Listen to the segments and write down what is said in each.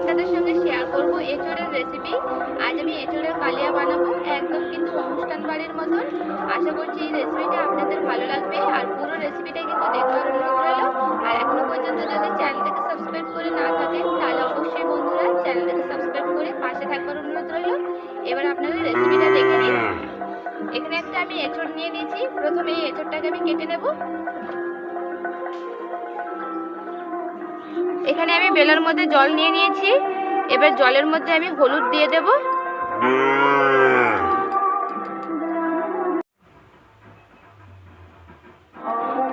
আপনাদের সঙ্গে শেয়ার করব এঁচড়ের রেসিপি আজ আমি এঁচড়ের কালিয়া বানাবো, একদম কিন্তু অনুষ্ঠান বাড়ির মতন। আশা করছি এই রেসিপিটা আপনাদের ভালো লাগবে, আর পুরো রেসিপিটা কিন্তু দেখবার অনুরোধ রইল। আর এখনও পর্যন্ত যদি চ্যানেলটাকে সাবস্ক্রাইব করে না থাকেন তাহলে অবশ্যই বন্ধুরা চ্যানেলটাকে সাবস্ক্রাইব করে পাশে থাকবার অনুরোধ রইল। এবার আপনারা রেসিপিটা দেখে নিন এখানে একটা আমি এঁচড় নিয়ে নিয়েছি। প্রথমে এই এঁচড়টাকে আমি কেটে নেব। বেলার মধ্যে জল নিয়ে নিয়েছি। এবার জলের মধ্যে আমি হলুদ দিয়ে দেব।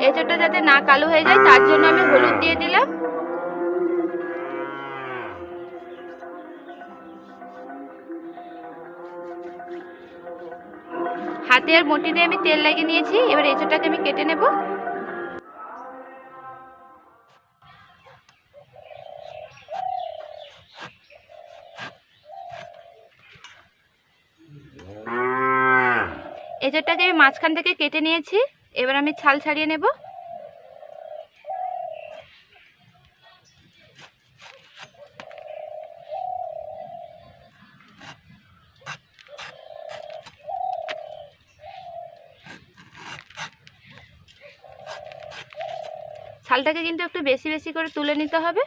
এঁচড়টা যাতে না কালো হয়ে যায়, তার জন্য আমি হলুদ দিয়ে দিলাম। হাতে আর বটিতে আমি তেল লাগিয়ে নিয়েছি। এবার এঁচড়টাকে আমি কেটে নেব। এঁচড়টাকে আমি মাঝখান থেকে কেটে নিয়েছি, এবার আমি ছাল ছাড়িয়ে নেব। ছালটাকে কিন্তু একটু বেশি বেশি করে তুলে নিতে হবে।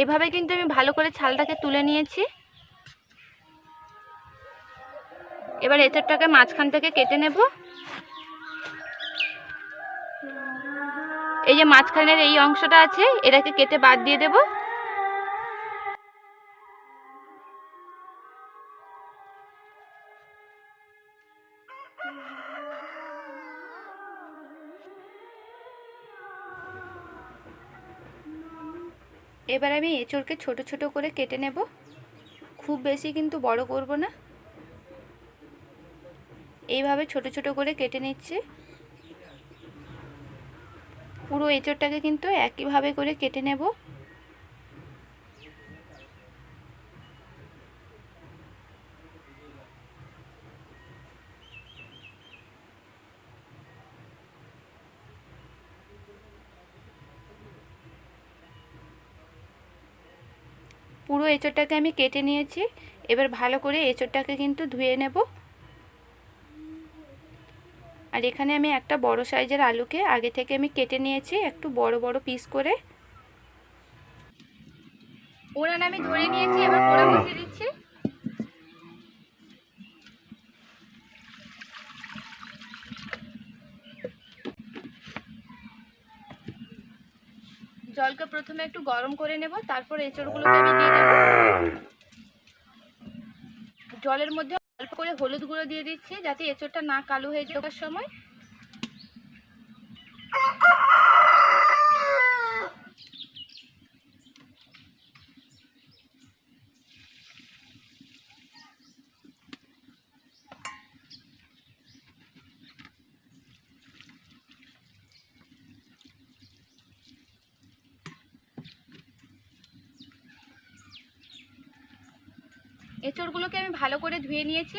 এইভাবে কিন্তু আমি ভালো করে ছালটাকে তুলে নিয়েছি। এবার এঁচড়টাকে মাঝখান থেকে কেটে নেব। এই যে মাঝখানের এই অংশটা আছে, এটাকে কেটে বাদ দিয়ে দেব। এবার আমি এঁচড়কে ছোট ছোট করে কেটে নেব। খুব বেশি কিন্তু বড় করব না। এইভাবে ছোট ছোট করে কেটে নিচ্ছি। পুরো এঁচড়টাকে কিন্তু একইভাবে করে কেটে নেব। পুরো এঁচড়টাকে আমি কেটে নিয়েছি। এবার ভালো করে এঁচড়টাকে কিন্তু ধুয়ে নেব। আর এখানে আমি একটা বড় সাইজের আলুকে আগে থেকে আমি কেটে নিয়েছি একটু বড় বড় পিস করে। ওরান আমি ধরে নিয়েছি, এবার পোড়া বসিয়ে দিচ্ছি। জলকে প্রথমে একটু গরম করে নেব, তারপর এঁচড়গুলোকে আমি দিয়ে দেবো। জলের মধ্যে অল্প করে হলুদ গুঁড়ো দিয়ে দিচ্ছি, যাতে এঁচড়টা না কালো হয়ে যাওয়ার সময় এঁচড়গুলোকে আমি ভালো করে ধুয়ে নিয়েছি।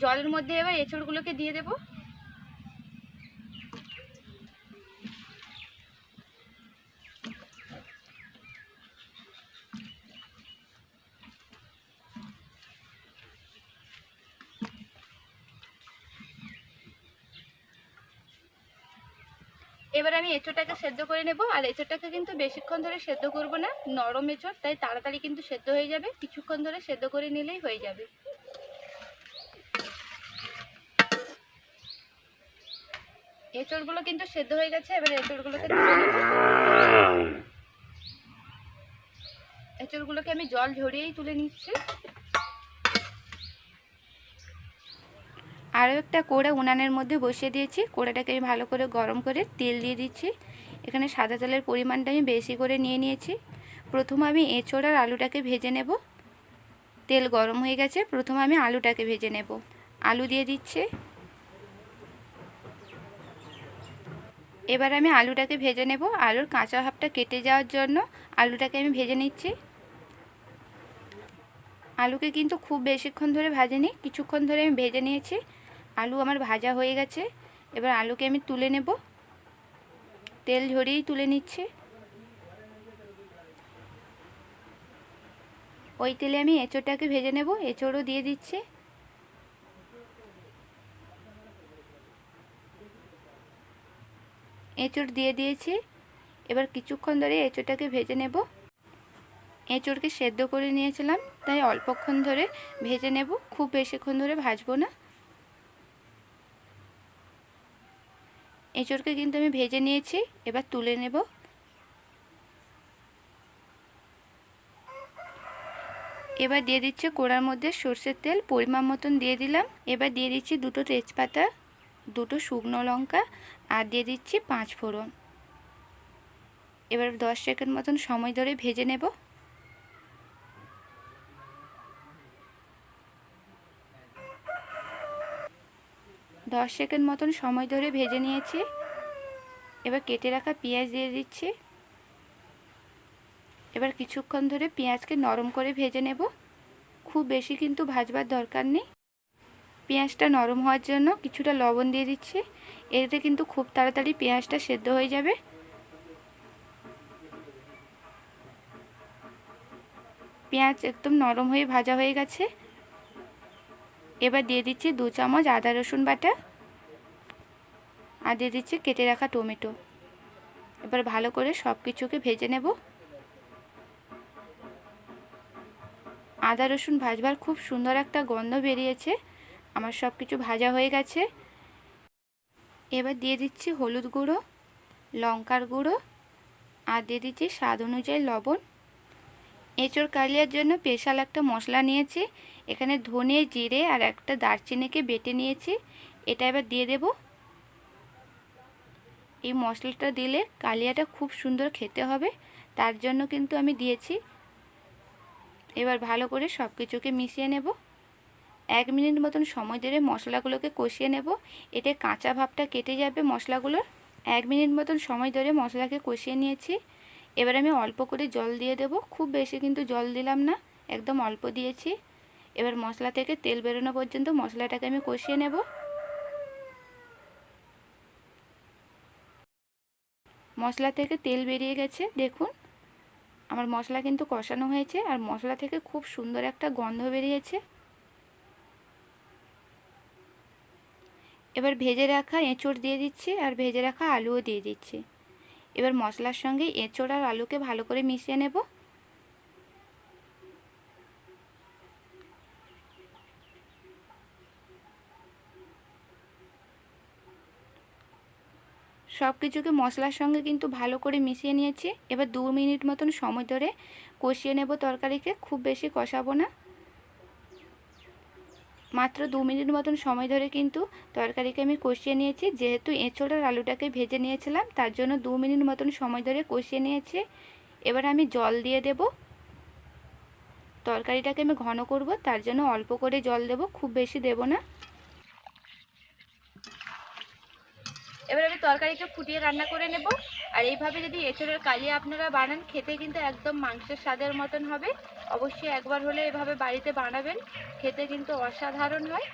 জলের মধ্যে এবার এঁচড়গুলোকে দিয়ে দেব। এবার আমি এঁচড়টাকে সেদ্ধ করে নেব, আর এঁচড়টাকে কিন্তু বেশিক্ষণ ধরে সেদ্ধ করব না, নরম এঁচড়, তাই তাড়াতাড়ি কিন্তু সেদ্ধ হয়ে যাবে, কিছুক্ষণ ধরে সেদ্ধ করে নিলেই হয়ে যাবে। এঁচড়গুলো কিন্তু সেদ্ধ হয়ে গেছে, এবার এঁচড়গুলোকে নেব। আমি জল ঝরিয়েই তুলে নিচ্ছি। আরও একটা কোড়া উনানের মধ্যে বসিয়ে দিয়েছি। কোড়াটাকে আমি ভালো করে গরম করে তেল দিয়ে দিচ্ছি। এখানে সাদা তেলের পরিমাণটা আমি বেশি করে নিয়ে নিয়েছি। প্রথম আমি এঁচড় আর আলুটাকে ভেজে নেব। তেল গরম হয়ে গেছে। প্রথম আমি আলুটাকে ভেজে নেব। আলু দিয়ে দিচ্ছি। এবার আমি আলুটাকে ভেজে নেব। আলুর কাঁচা ভাবটা কেটে যাওয়ার জন্য আলুটাকে আমি ভেজে নিচ্ছি। আলুকে কিন্তু খুব বেশিক্ষণ ধরে ভাজিনি। কিছুক্ষণ ধরে আমি ভেজে নিয়েছি। আলু আমার ভাজা হয়ে গেছে। এবার আলুকে আমি তুলে নেব। তেল ঝরিয়েই তুলে নিচ্ছে। ওই তেলে আমি এঁচোড়টাকে ভেজে নেব। এঁচোড়ও দিয়ে দিচ্ছে। এঁচোড় দিয়ে দিয়েছি। এবার কিছুক্ষণ ধরে এঁচোড়টাকে ভেজে নেব। এঁচোড়কে সেদ্ধ করে নিয়েছিলাম, তাই অল্পক্ষণ ধরে ভেজে নেব। খুব বেশিক্ষণ ধরে ভাজবো না। এঁচোড়কে কিন্তু আমি ভেজে নিয়েছি, এবার তুলে নেব। এবার দিয়ে দিচ্ছে কোড়ার মধ্যে সর্ষের তেল, পরিমাণ মতন দিয়ে দিলাম। এবার দিয়ে দিচ্ছি দুটো তেজপাতা, দুটো শুকনো লঙ্কা, আর দিয়ে দিচ্ছি পাঁচ ফোড়ন। এবার দশ সেকেন্ড মতন সময় ধরে ভেজে নেব। দশ সেকেন্ড মতন সময় ধরে ভেজে নিয়েছি। এবার কেটে রাখা পেঁয়াজ দিয়ে দিচ্ছি। এবার কিছুক্ষণ ধরে পেঁয়াজকে নরম করে ভেজে নেব। খুব বেশি কিন্তু ভাজবার দরকার নেই। পেঁয়াজটা নরম হওয়ার জন্য কিছুটা লবণ দিয়ে দিচ্ছি। এতে কিন্তু খুব তাড়াতাড়ি পেঁয়াজটা সেদ্ধ হয়ে যাবে। পেঁয়াজ একদম নরম হয়ে ভাজা হয়ে গেছে। এবার দিয়ে দিচ্ছি দু চামচ আদা রসুন বাটা আর দিয়ে দিচ্ছি কেটে রাখা টমেটো। এবার ভালো করে সব কিছুকে ভেজে নেব। আদা রসুন ভাজবার খুব সুন্দর একটা গন্ধ বেরিয়েছে। আমার সব কিছু ভাজা হয়ে গেছে। এবার দিয়ে দিচ্ছি হলুদ গুঁড়ো, লঙ্কার গুঁড়ো আর দিয়ে দিচ্ছি স্বাদ অনুযায়ী লবণ। এঁচড় কালিয়ার জন্য স্পেশাল একটা মশলা নিয়েছি। এখানে ধনে, জিরে আর একটা দারচিনিকে বেটে নিয়েছি। এটা এবার দিয়ে দেব। এই মশলাটা দিলে কালিয়াটা খুব সুন্দর খেতে হবে। তার জন্য কিন্তু আমি দিয়েছি। এবার ভালো করে সব কিছুকে মিশিয়ে নেব। এক মিনিট মতন সময় ধরে মশলাগুলোকে কষিয়ে নেব। এতে কাঁচা ভাবটা কেটে যাবে মশলাগুলোর। এক মিনিট মতন সময় ধরে মশলাকে কষিয়ে নিয়েছি। এবার আমি অল্প করে জল দিয়ে দেব। খুব বেশি কিন্তু জল দিলাম না, একদম অল্প দিয়েছি। এবার মশলা থেকে তেল বেরোনো পর্যন্ত মশলাটাকে আমি কষিয়ে নেব। মশলা থেকে তেল বেরিয়ে গেছে, দেখুন। আমার মশলা কিন্তু কষানো হয়েছে আর মশলা থেকে খুব সুন্দর একটা গন্ধ বেরিয়েছে। এবার ভেজে রাখা এঁচড় দিয়ে দিচ্ছি আর ভেজে রাখা আলুও দিয়ে দিচ্ছি। এবার মশলার সঙ্গে এঁচড় আর আলুকে ভালো করে মিশিয়ে নেব। সব কিছুকে মশলার সঙ্গে কিন্তু ভালো করে মিশিয়ে নিয়েছি। এবার দু মিনিট মতন সময় ধরে কষিয়ে নেব তরকারিকে, খুব বেশি কষাবো না। মাত্র দু মিনিট মতন সময় ধরে কিন্তু তরকারিকে আমি কষিয়ে নিয়েছি। যেহেতু এঁচোড়ার আলুটাকে ভেজে নিয়েছিলাম, তার জন্য দু মিনিট মতন সময় ধরে কষিয়ে নিয়েছি। এবার আমি জল দিয়ে দেব। তরকারিটাকে আমি ঘন করব, তার জন্য অল্প করে জল দেব, খুব বেশি দেব না। এবার আমি তরকারিকে ফুটিয়ে রান্না করে নেব। আর এইভাবে যদি এঁচড়ের কালিয়া আপনারা বানান, খেতে কিন্তু একদম মাংসের স্বাদের মতন হবে। অবশ্যই একবার হলে এভাবে বাড়িতে বানাবেন, খেতে কিন্তু অসাধারণ হয়।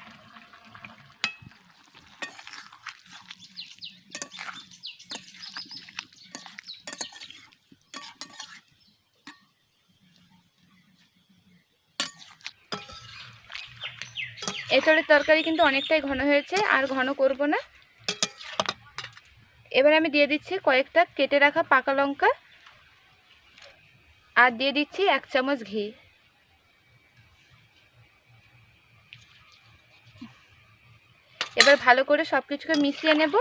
এঁচড়ের তরকারি কিন্তু অনেকটাই ঘন হয়েছে, আর ঘন করব না। এবার আমি দিয়ে দিচ্ছি কয়েকটা কেটে রাখা পাকা লঙ্কা আর দিয়ে দিচ্ছি এক চামচ ঘি। এবার ভালো করে সব কিছুকে মিশিয়ে নেব।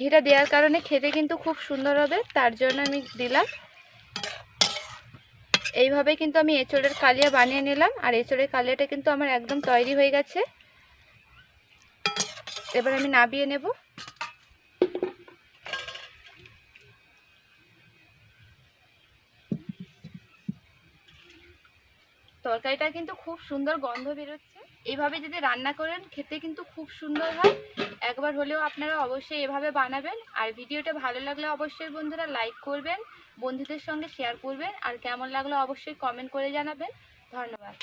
ঘিটা দেওয়ার কারণে খেতে কিন্তু খুব সুন্দর হবে, তার জন্য আমি দিলাম। এইভাবে কিন্তু আমি এঁচড়ের কালিয়া বানিয়ে নিলাম, আর এঁচড়ের কালিয়াটা কিন্তু আমার একদম তৈরি হয়ে গেছে। এবার আমি নাবিয়ে নেব। তরকারিটা কিন্তু খুব সুন্দর গন্ধ বেরোচ্ছে। এইভাবে যদি রান্না করেন, খেতে কিন্তু খুব সুন্দর হয়। একবার হলেও আপনারা অবশ্যই এভাবে বানাবেন। আর ভিডিওটা ভালো লাগলে অবশ্যই বন্ধুরা লাইক করবেন, বন্ধুদের সঙ্গে শেয়ার করবেন। আর কেমন লাগল অবশ্যই কমেন্ট করে জানাবেন। ধন্যবাদ।